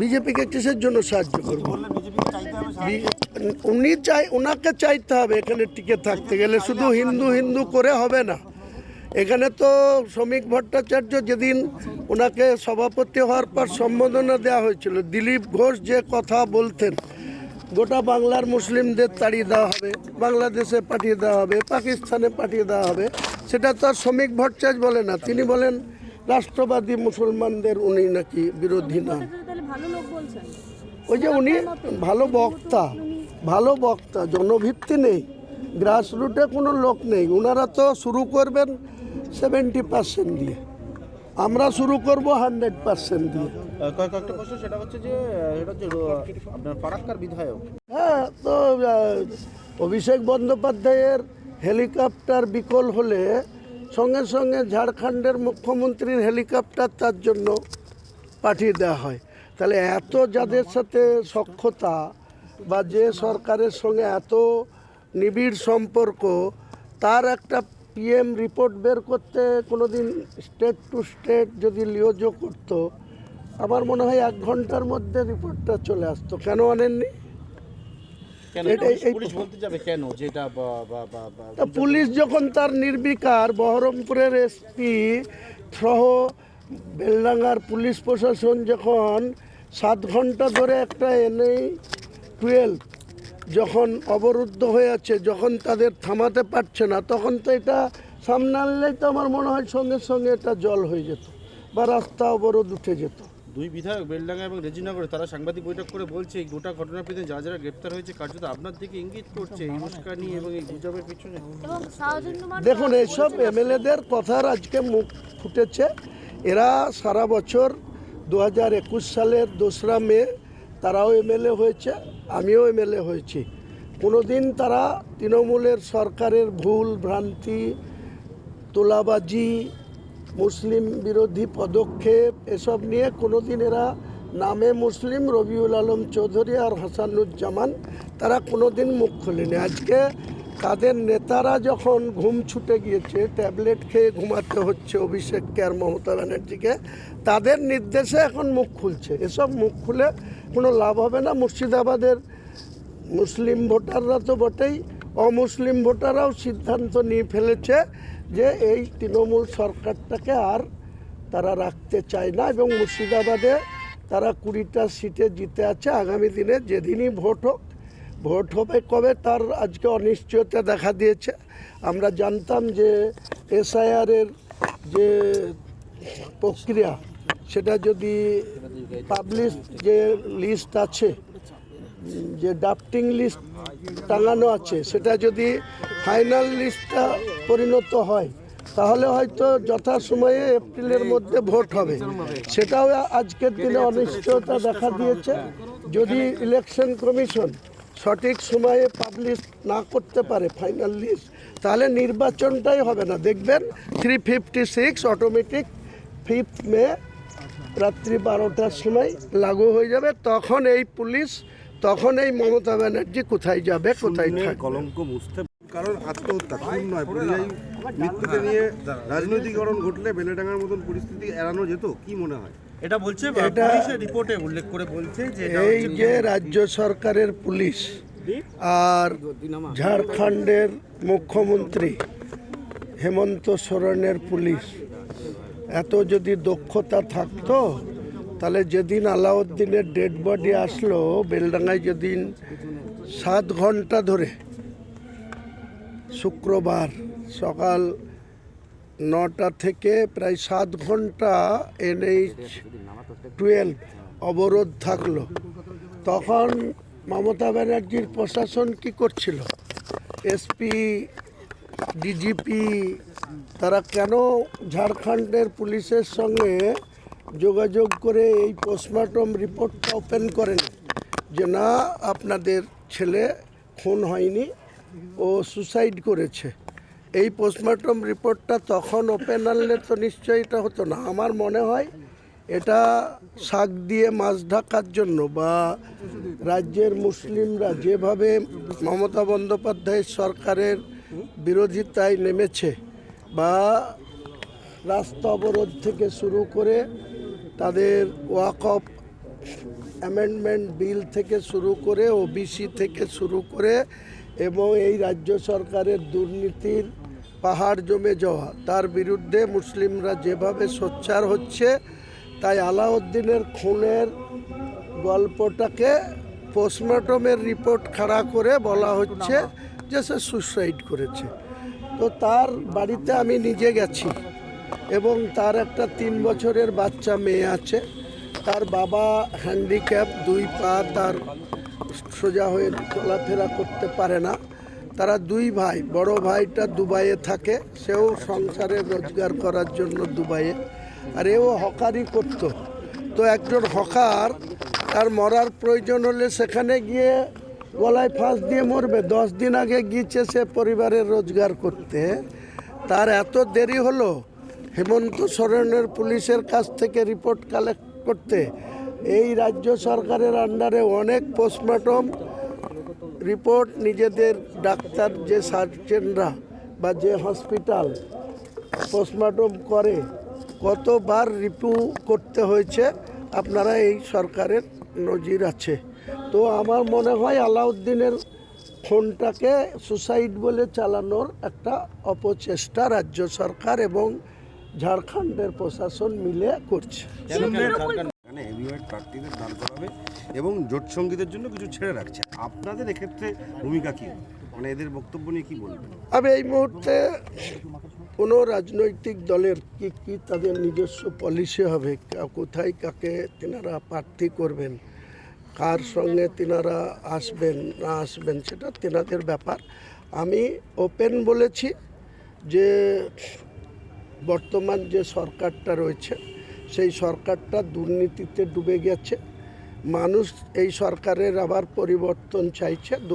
বিজেপিকে কিসের জন্য সাহায্য করব? উনি চাই ওনাকে চাইতে হবে এখানে টিকে থাকতে গেলে শুধু হিন্দু হিন্দু করে হবে না। এখানে তো শ্রমিক ভট্টাচার্য যেদিন ওনাকে সভাপতি হওয়ার পর সম্বোধনা দেওয়া হয়েছিল দিলীপ ঘোষ যে কথা বলতেন গোটা বাংলার মুসলিমদের তাড়িয়ে দেওয়া হবে বাংলাদেশে পাঠিয়ে দেওয়া হবে পাকিস্তানে পাঠিয়ে দেওয়া হবে সেটা তো আর শ্রমিক ভট্টাচার্য বলে না। তিনি বলেন রাষ্ট্রবাদী মুসলমানদের উনি নাকি বিরোধী নন ওই যে উনি ভালো বক্তা ভালো বক্তা জনভিত্তি নেই গ্রাসরুটে কোনো লোক নেই। ওনারা তো শুরু করবেন সেভেন্টি পার্সেন্ট দিয়ে। আমরা শুরু করব হান্ড্রেড পার্সেন্ট দিয়ে। কয়েকটা প্রশ্ন সেটা হচ্ছে যে এটা হচ্ছে আপনার ফারাক্কার বিধায়ক। হ্যাঁ তো অভিষেক বন্দ্যোপাধ্যায়ের হেলিকপ্টার বিকল হলে সঙ্গে সঙ্গে ঝাড়খণ্ডের মুখ্যমন্ত্রীর হেলিকপ্টার তার জন্য পাঠিয়ে দেওয়া হয়। তাহলে এত যাদের সাথে সক্ষতা বা যে সরকারের সঙ্গে এত নিবিড় সম্পর্ক তার একটা পিএম রিপোর্ট বের করতে কোনো দিন স্টেট টু স্টেট যদি লিওজো করতো আমার মনে হয় এক ঘণ্টার মধ্যে রিপোর্টটা চলে আসতো। কেন আনেননি? পুলিশ যখন তার নির্বিকার বহরমপুরের এসপি সহ বেলডাঙ্গার পুলিশ প্রশাসন যখন সাত ঘণ্টা ধরে একটা এনেই টুয়েলভ যখন অবরুদ্ধ হয়ে আছে, যখন তাদের থামাতে পারছে না, তখন তো এটা সামনে আনলেই তো আমার মনে হয় সঙ্গে সঙ্গে এটা জল হয়ে যেত বা রাস্তা অবরোধ উঠে যেত। দুই বিধায়ক বেলডাঙ্গা এবং রেজিনগরে তারা সাংবাদিক বৈঠক করে বলছে এই গোটা ঘটনার পিছনে যারা যারা গ্রেপ্তার হয়েছে কার্যত আপনার দিকে ইঙ্গিত করছে এই উস্কানি এবং এই গুজবের পিছনে। দেখুন এইসব এমএলএদের কথার আজকে মুখ ফুটেছে। এরা সারা বছর দু হাজার একুশ সালের দোসরা মে তারাও এমএলএ হয়েছে আমিও এমএলএ হয়েছি। কোনোদিন তারা তৃণমূলের সরকারের ভুল ভ্রান্তি তোলাবাজি মুসলিম বিরোধী পদক্ষেপ, এসব নিয়ে কোনোদিন এরা নামে মুসলিম রবিউল আলম চৌধুরী আর হাসানুজ্জামান, তারা কোনোদিন মুখ খোলেনি। আজকে তাদের নেতারা যখন ঘুম ছুটে গিয়েছে, ট্যাবলেট খেয়ে ঘুমাতে হচ্ছে অভিষেককে আর মমতা ব্যানার্জিকে, তাদের নির্দেশে এখন মুখ খুলছে। এসব মুখ খুলে কোনো লাভ হবে না। মুর্শিদাবাদের মুসলিম ভোটাররা তো বটেই, অমুসলিম ভোটাররাও সিদ্ধান্ত নিয়ে ফেলেছে। যে এই তৃণমূল সরকারটাকে আর তারা রাখতে চায় না এবং মুর্শিদাবাদে তারা কুড়িটা সিটে জিতে আছে। আগামী দিনে যেদিনই ভোট হোক, ভোট হবে কবে তার আজকে অনিশ্চয়তা দেখা দিয়েছে। আমরা জানতাম যে এসআইআরের যে প্রক্রিয়া, সেটা যদি পাবলিশ যে লিস্ট আছে, যে ড্রাফটিং লিস্ট টাঙানো আছে, সেটা যদি ফাইনাল লিস্টটা পরিণত হয় তাহলে হয়তো যথাসময়ে এপ্রিলের মধ্যে ভোট হবে। সেটাও আজকের দিনে অনিশ্চয়তা দেখা দিয়েছে। যদি ইলেকশন কমিশন সঠিক সময়ে পাবলিশ না করতে পারে ফাইনাল লিস্ট তাহলে নির্বাচনটাই হবে না। দেখবেন three fifty six automatic fifth May রাত্রি বারোটার সময় লাগু হয়ে যাবে। তখন এই পুলিশ তখন এই মমতা ব্যানার্জি কোথায় যাবে কোথায় কলঙ্ক মুছতে কারণ আত্মহত্যা খুন নয় পরিযায়ী মৃত্যুকে নিয়ে রাজনৈতিকরণ ঘটলে বেলেডাঙ্গার মতন পরিস্থিতি এড়ানো যেত কি মনে হয়? এটা বলছে রিপোর্টে উল্লেখ করে বলছে যে এই যে রাজ্য সরকারের পুলিশ আর ঝাড়খণ্ডের মুখ্যমন্ত্রী হেমন্ত সোরেনের পুলিশ এত যদি দক্ষতা থাকতো তাহলে যেদিন আলাউদ্দিনের ডেড বডি আসলো বেলডাঙ্গায় যেদিন সাত ঘণ্টা ধরে শুক্রবার সকাল নটা থেকে প্রায় সাত ঘণ্টা এনএইচ টুয়েলভ অবরোধ থাকল। তখন মমতা ব্যানার্জির প্রশাসন কি করছিল? এসপি ডিজিপি তারা কেন ঝাড়খণ্ডের পুলিশের সঙ্গে যোগাযোগ করে এই পোস্টমর্টম রিপোর্টটা ওপেন করেন? যে না, আপনাদের ছেলে খুন হয়নি। ও সুসাইড করেছে। এই পোস্টমর্টম রিপোর্টটা তখন ওপেন আনলে তো নিশ্চয়ই এটা হতো না। আমার মনে হয় এটা শাক দিয়ে মাছ ঢাকার জন্য বা রাজ্যের মুসলিমরা যেভাবে মমতা বন্দ্যোপাধ্যায়ের সরকারের বিরোধিতায় নেমেছে বা রাস্তা অবরোধ থেকে শুরু করে তাদের ওয়াক অফ অ্যামেন্ডমেন্ট বিল থেকে শুরু করে ওবিসি থেকে শুরু করে এবং এই রাজ্য সরকারের দুর্নীতির পাহাড় জমে যাওয়া। তার বিরুদ্ধে মুসলিমরা যেভাবে সোচ্চার হচ্ছে, তাই আলাউদ্দিনের খুনের গল্পটাকে পোস্টমর্টমের রিপোর্ট খাড়া করে বলা হচ্ছে যে সে সুসাইড করেছে। তো তার বাড়িতে আমি নিজে গেছি এবং তার একটা তিন বছরের বাচ্চা মেয়ে আছে। তার বাবা হ্যান্ডিক্যাপ দুই পা তার সোজা হয়ে চলাফেরা করতে পারে না। তারা দুই ভাই, বড় ভাইটা দুবাইয়ে থাকে, সেও সংসারে রোজগার করার জন্য দুবাইয়ে, আর এও হকারি করতো। তো একজন হকার, তার মরার প্রয়োজন হলে সেখানে গিয়ে গলায় ফাঁস দিয়ে মরবে। দশ দিন আগে গিয়েছে সে পরিবারের রোজগার করতে। তার এত দেরি হলো, হেমন্ত সোরেনের পুলিশের কাছ থেকে রিপোর্ট কালেক্ট করতে। এই রাজ্য সরকারের আন্ডারে অনেক পোস্টমর্টম রিপোর্ট নিজেদের ডাক্তার যে সার্জেনরা বা যে হসপিটাল পোস্টমর্টম করে কতবার রিপু করতে হয়েছে আপনারা এই সরকারের নজির আছে। তো আমার মনে হয় আলাউদ্দিনের ফোনটাকে সুসাইড বলে চালানোর একটা অপচেষ্টা রাজ্য সরকার এবং ঝাড়খণ্ডের প্রশাসন মিলে করছে। এখানে হেভিওয়েট প্রার্থীদের দাঁড় করাবে এবং জোট সঙ্গীতের জন্য কিছু ছেড়ে রাখছে। আপনাদের এক্ষেত্রে ভূমিকা কী? মানে এদের বক্তব্য নিয়ে কী বলবেন? আমি এই মুহূর্তে কোনো রাজনৈতিক দলের কি কি তাদের নিজস্ব পলিসি হবে? কোথায় কাকে তেনারা প্রার্থী করবেন? কার সঙ্গে তেনারা আসবেন, না আসবেন, সেটা তেনাদের ব্যাপার। আমি ওপেন বলেছি যে বর্তমান যে সরকারটা রয়েছে সেই সরকারটা দুর্নীতিতে ডুবে গেছে। মানুষ এই সরকারের আবার পরিবর্তন চাইছে। দু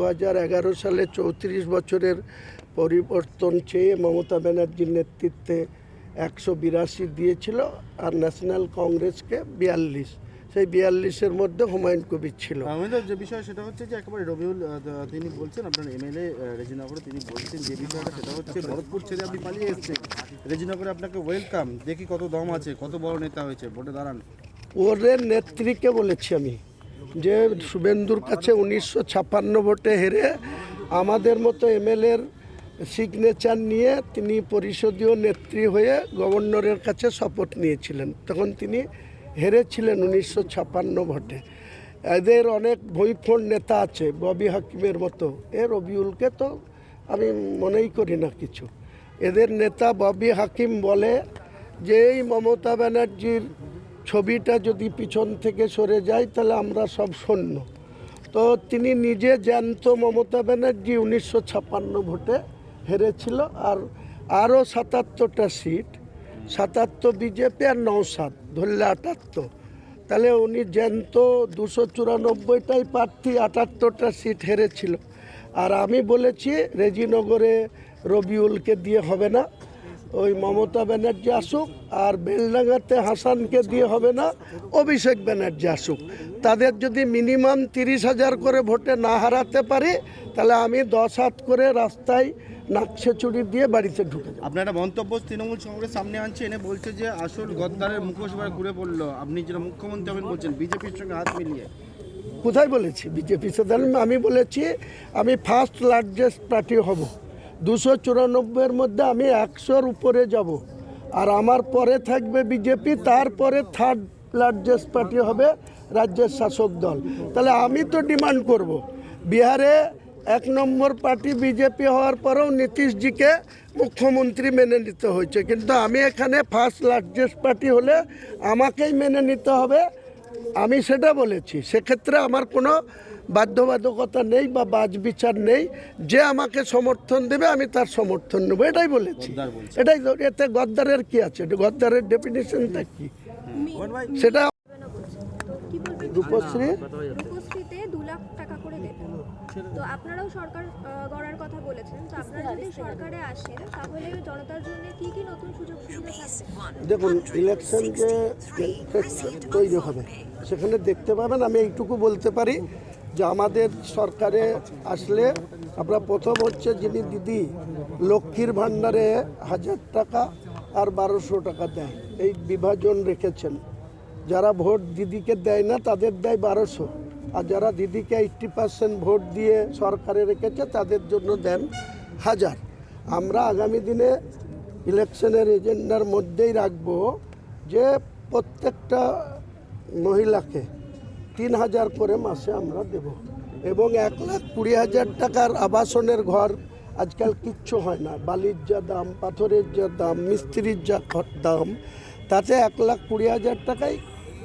সালে চৌত্রিশ বছরের পরিবর্তন চেয়ে মমতা ব্যানার্জির নেতৃত্বে একশো বিরাশি দিয়েছিল আর ন্যাশনাল কংগ্রেসকে বিয়াল্লিশ। সেই বিয়াল্লিশের মধ্যে হুমায়ুন কবির ছিল। আমাদের যে বিষয় সেটা হচ্ছে যে একেবারে রবিউল তিনি বলছেন আপনার এমএলএ রেজিনগরে তিনি বলছেন যে বিষয়টা সেটা হচ্ছে ভরতপুর ছেড়ে আপনি পালিয়ে এসেছেন। রেজিনগরে আপনাকে ওয়েলকাম দেখি কত দম আছে কত বড় নেতা হয়েছে ভোটে দাঁড়ান। ওদের নেত্রীকে বলেছি আমি যে শুভেন্দুর কাছে উনিশশো ছাপ্পান্ন ভোটে হেরে আমাদের মতো এমএলএর সিগনেচার নিয়ে তিনি পরিষদীয় নেত্রী হয়ে গভর্নরের কাছে শপথ নিয়েছিলেন। তখন তিনি হেরেছিলেন উনিশশো ছাপ্পান্ন ভোটে। এদের অনেক ভৈফোন নেতা আছে, ববি হাকিমের মতো। এ রবিউলকে তো আমি মনেই করি না কিছু। এদের নেতা ববি হাকিম বলে যে, এই মমতা ব্যানার্জির ছবিটা যদি পিছন থেকে সরে যায়, তাহলে আমরা সব শূন্য তো তিনি নিজে জ্যান্ত মমতা ব্যানার্জি উনিশশো ছাপ্পান্ন ভোটে হেরেছিল, আর আরও সাতাত্তরটা সিট সাতাত্তর বিজেপি আর নৌসাদ, ধরলে আটাত্তর। তাহলে উনি জ্যান্ত দুশো চুরানব্বইটাই প্রার্থী, আটাত্তরটা সিট হেরেছিল। আর আমি বলেছি, রেজিনগরে রবিউলকে দিয়ে হবে না। ওই মমতা ব্যানার্জি আসুক আর বেলডাঙ্গাতে হাসানকে দিয়ে হবে না অভিষেক ব্যানার্জি আসুক। তাদের যদি মিনিমাম তিরিশ হাজার করে ভোটে না হারাতে পারি তাহলে আমি দশ হাত করে রাস্তায় নাকছে চুরি দিয়ে বাড়িতে ঢুকে যাব। আপনার একটা মন্তব্য তৃণমূল কংগ্রেস সামনে আনছে এনে বলছে যে আসল গদ্দারের মুখোশবার ঘুরে পড়ল। আপনি যেটা মুখ্যমন্ত্রী হবেন বলছেন বিজেপির সঙ্গে হাত মিলিয়ে। কোথায় বলেছি? বিজেপি সাথে আমি বলেছি আমি ফার্স্ট লার্জেস্ট পার্টি হব। দুশো চুরানব্বইয়ের মধ্যে আমি একশোর উপরে যাব। আর আমার পরে থাকবে বিজেপি, তারপরে থার্ড লার্জেস্ট পার্টি হবে রাজ্যের শাসক দল। তাহলে আমি তো ডিমান্ড করব। বিহারে এক নম্বর পার্টি বিজেপি হওয়ার পরেও নীতিশজিকে মুখ্যমন্ত্রী মেনে নিতে হয়েছে। কিন্তু আমি এখানে ফার্স্ট লার্জেস্ট পার্টি হলে আমাকেই মেনে নিতে হবে। আমি সেটা বলেছি। সেক্ষেত্রে আমার কোনো বাধ্যবাধকতা নেই বা বাজ বিচার নেই যে আমাকে সমর্থন দেবে আমি তার সমর্থন নেব এটাই বলেছি। এটাই তো- এতে গদ্দারের কি আছে? এটা গদ্দারের ডেফিনেশনটা কি? সেটা কি রূপশ্রী? রূপশ্রীতে দু লাখ টাকা করে দেবেন তো আপনারাও সরকার গড়ার কথা বলেছেন। তো আপনারা যদি সরকারে আসেন তাহলে জনতার জন্য কি কি নতুন সুযোগ সুবিধা থাকবে? দেখুন ইলেকশন যে তৈরি হবে। সেখানে দেখতে পাবেন আমি এইটুকু বলতে পারি। যে আমাদের সরকারে আসলে আমরা প্রথম হচ্ছে যিনি দিদি, লক্ষ্মীর ভাণ্ডারে হাজার টাকা আর বারোশো টাকা দেয়। এই বিভাজন রেখেছেন। যারা ভোট দিদিকে দেয় না, তাদের দেয় বারোশো। আর যারা দিদিকে এইট্টি পার্সেন্ট ভোট দিয়ে সরকারে রেখেছে, তাদের জন্য দেন হাজার। আমরা আগামী দিনে ইলেকশনের এজেন্ডার মধ্যেই রাখব যে প্রত্যেকটা মহিলাকে তিন হাজার করে মাসে আমরা দেব। এবং এক লাখ কুড়ি হাজার টাকার আবাসনের ঘর আজকাল কিচ্ছু হয় না। বালির যা দাম, পাথরের যা দাম, মিস্ত্রির যা দাম, তাতে এক লাখ কুড়ি হাজার টাকায়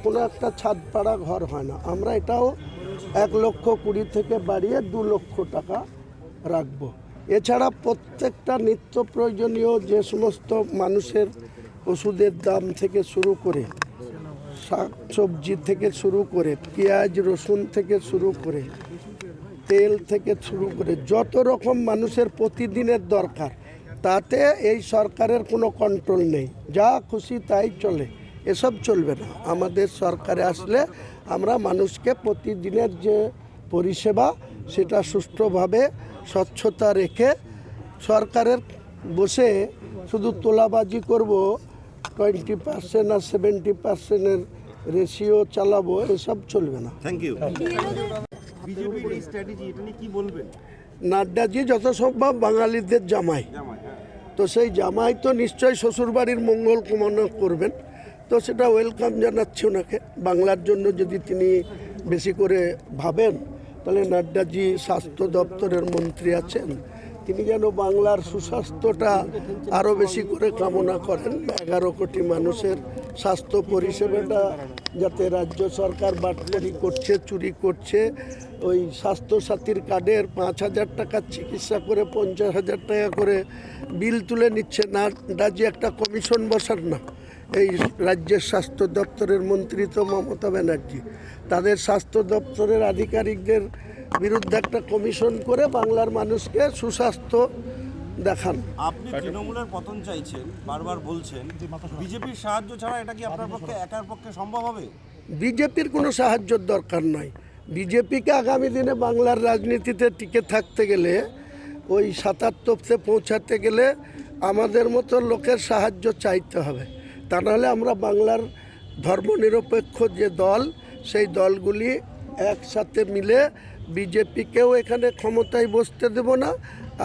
কোনো একটা ছাদ পাড়া ঘর হয় না। আমরা এটাও এক লক্ষ কুড়ি থেকে বাড়িয়ে দু লক্ষ টাকা রাখব। এছাড়া প্রত্যেকটা নিত্য প্রয়োজনীয় যে সমস্ত মানুষের ওষুধের দাম থেকে শুরু করে শাক সবজি থেকে শুরু করে, পেঁয়াজ, রসুন থেকে শুরু করে, তেল থেকে শুরু করে, যত রকম মানুষের প্রতিদিনের দরকার, তাতে এই সরকারের কোনো কন্ট্রোল নেই। যা খুশি তাই চলে, এসব চলবে না। আমাদের সরকারে আসলে আমরা মানুষকে প্রতিদিনের যে পরিষেবা, সেটা সুষ্ঠুভাবে, স্বচ্ছতা রেখে সরকারের বসে শুধু তোলাবাজি করব টোয়েন্টি পার্সেন্ট আর সেভেন্টি পার্সেন্টের রেশিও চালাবো এসব চলবে না। থ্যাংক ইউ বিএলওদের বিজেপির এই স্ট্র্যাটেজি এটা নিয়ে কি বলবেন? নাড্ডাজি যত সম্ভব বাঙালিদের জামাই। তো সেই জামাই তো নিশ্চয়ই শ্বশুরবাড়ির মঙ্গল কামনা করবেন। তো সেটা ওয়েলকাম জানাচ্ছি ওনাকে। বাংলার জন্য যদি তিনি বেশি করে ভাবেন তাহলে নাড্ডাজি স্বাস্থ্য দপ্তরের মন্ত্রী আছেন। তিনি যেন বাংলার সুস্বাস্থ্যটা আরও বেশি করে কামনা করেন। এগারো কোটি মানুষের স্বাস্থ্য পরিষেবাটা যাতে রাজ্য সরকার বাটপারি করছে, চুরি করছে। ওই স্বাস্থ্যসাথীর কার্ডের পাঁচ হাজার টাকার চিকিৎসা করে, পঞ্চাশ হাজার টাকা করে বিল তুলে নিচ্ছে। না ডাজি একটা কমিশন বসার না। এই রাজ্যের স্বাস্থ্য দপ্তরের মন্ত্রী তো মমতা ব্যানার্জি। তাদের স্বাস্থ্য দপ্তরের আধিকারিকদের বিরুদ্ধে একটা কমিশন করে বাংলার মানুষকে সুস্বাস্থ্য দেখান। আপনি তৃণমূলের পতন চাইছেন বারবার বলছেন বিজেপির সাহায্য ছাড়া এটা কি আপনার পক্ষে একার পক্ষে সম্ভব হবে? বিজেপির কোনো সাহায্যর দরকার নয় বিজেপিকে আগামী দিনে বাংলার রাজনীতিতে টিকে থাকতে গেলে ওই সাতাত্তরতে পৌঁছাতে গেলে আমাদের মতো লোকের সাহায্য চাইতে হবে। তা নাহলে আমরা বাংলার ধর্মনিরপেক্ষ যে দল সেই দলগুলি একসাথে মিলে বিজেপিকেও এখানে ক্ষমতায় বসতে দেব না।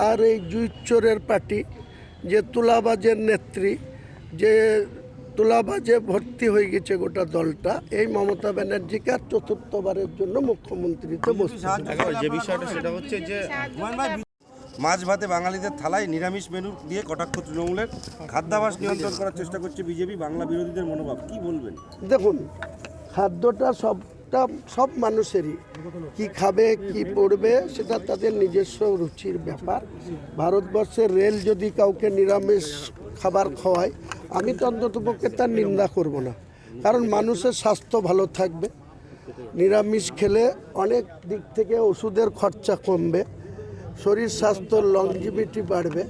আর এই জুইচোরের পার্টি যে তুলাবাজের নেত্রী যে তুলাবাজে ভর্তি হয়ে গেছে গোটা দলটা এই মমতা ব্যানার্জিকে আর চতুর্থবারের জন্য মুখ্যমন্ত্রীতে বসতে যে বিষয়টা সেটা হচ্ছে যে মাছ ভাতে বাঙালিদের থালায় নিরামিষ মেনু দিয়ে কটাক্ষ তৃণমূলের। খাদ্যাভাস নিয়ন্ত্রণ করার চেষ্টা করছে বিজেপি, বাংলা বিরোধীদের মনোভাব, কি বলবেন? দেখুন, খাদ্যটা সবটা, সব মানুষেরই। কি খাবে, কি পড়বে, সেটা তাদের নিজস্ব রুচির ব্যাপার। ভারতবর্ষের রেল যদি কাউকে নিরামিষ খাবার খাওয়ায়, আমি তো অন্ততপক্ষে তার নিন্দা করব না। কারণ মানুষের স্বাস্থ্য ভালো থাকবে। নিরামিষ খেলে অনেক দিক থেকে ওষুধের খরচা কমবে। শরীর স্বাস্থ্য লংজিভিটি বাড়বে।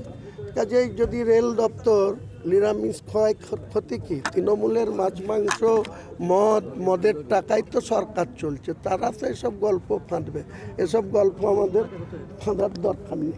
কাজেই যদি রেল দপ্তর নিরামিষ খাওয়ায় ক্ষ- ক্ষতি কি? তৃণমূলের মাছ, মাংস, মদ, মদের টাকায় তো সরকার চলছে, তারা তো এসব গল্প ফাঁদবে। এসব গল্প আমাদের ফাঁদার দরকার নেই।